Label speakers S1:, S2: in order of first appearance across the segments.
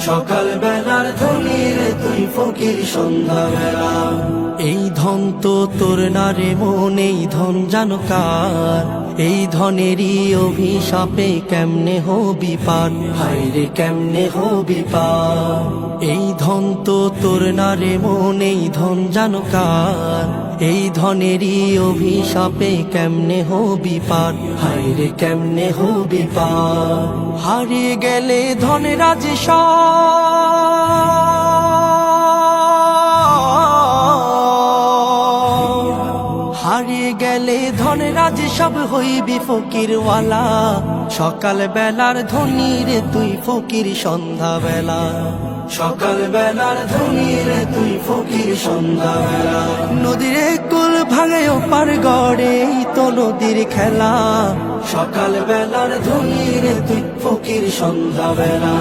S1: সকাল বেলার ধনির তুই ফকির সন্ধ্যা বেলা এই ধন তো তোর না রে মন, এই ধন জানো কার? এই ধনেরই অভিশাপে কেমনে হবি পার? হায় রে কেমনে হবি পার? এই ধন তো তোর না রে মন, এই ধন জানো কার? এই ধনেরই অভিশাপে কেমনে হবি পার? হায় রে কেমনে হবি পার? হারিয়ে গেলে ধনের রাজ হারিয়ে গেলে ধনরাজ সব হইবি ফকিরওয়ালা। সকাল বেলার ধনী রে তুই ফকির সন্ধ্যা বেলা সকাল বেলার ধনী রে তুই ফকির সন্ধ্যা বেলা নদীর কুল ভাঙে পার গড়ে তো নদীর খেলা। সকাল বেলার ধনী রে তুই ফকির সন্ধ্যা বেলা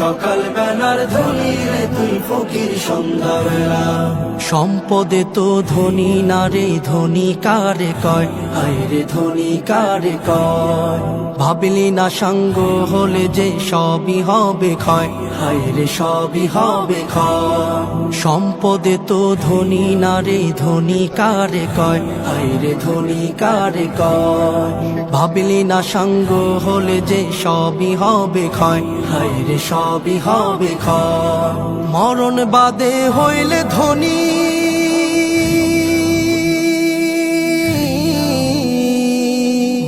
S1: সকাল বেলার ধনী ফকির সম্পদে তো ধনী না রে ধনী কারে কয়? হায় রে ধনী কারে কয়? ভাবলি না সঙ্গ হলে যে সবই হবে ক্ষয়? হায় রে সবই হবে ক্ষয়। সম্পদে তো ধনী না রে ধনী কারে কয়? হায় রে ধনী কারে কয়? ভাবলি না সঙ্গ হলে যে সবই হবে ক্ষয়? হায় রে সবই হবে ক্ষয়। মরণ বাদে হইলে ধনী।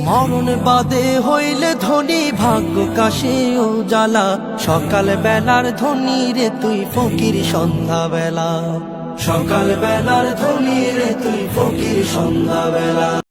S1: মরণ বাদে হইলে ধনী, ভাগ্য কাশে ও জ্বালা। সকাল বেলার ধনী রে তুই ফকির, সন্ধ্যা বেলা। সকাল বেলার ধনী রে তুই ফকির, সন্ধ্যা বেলা।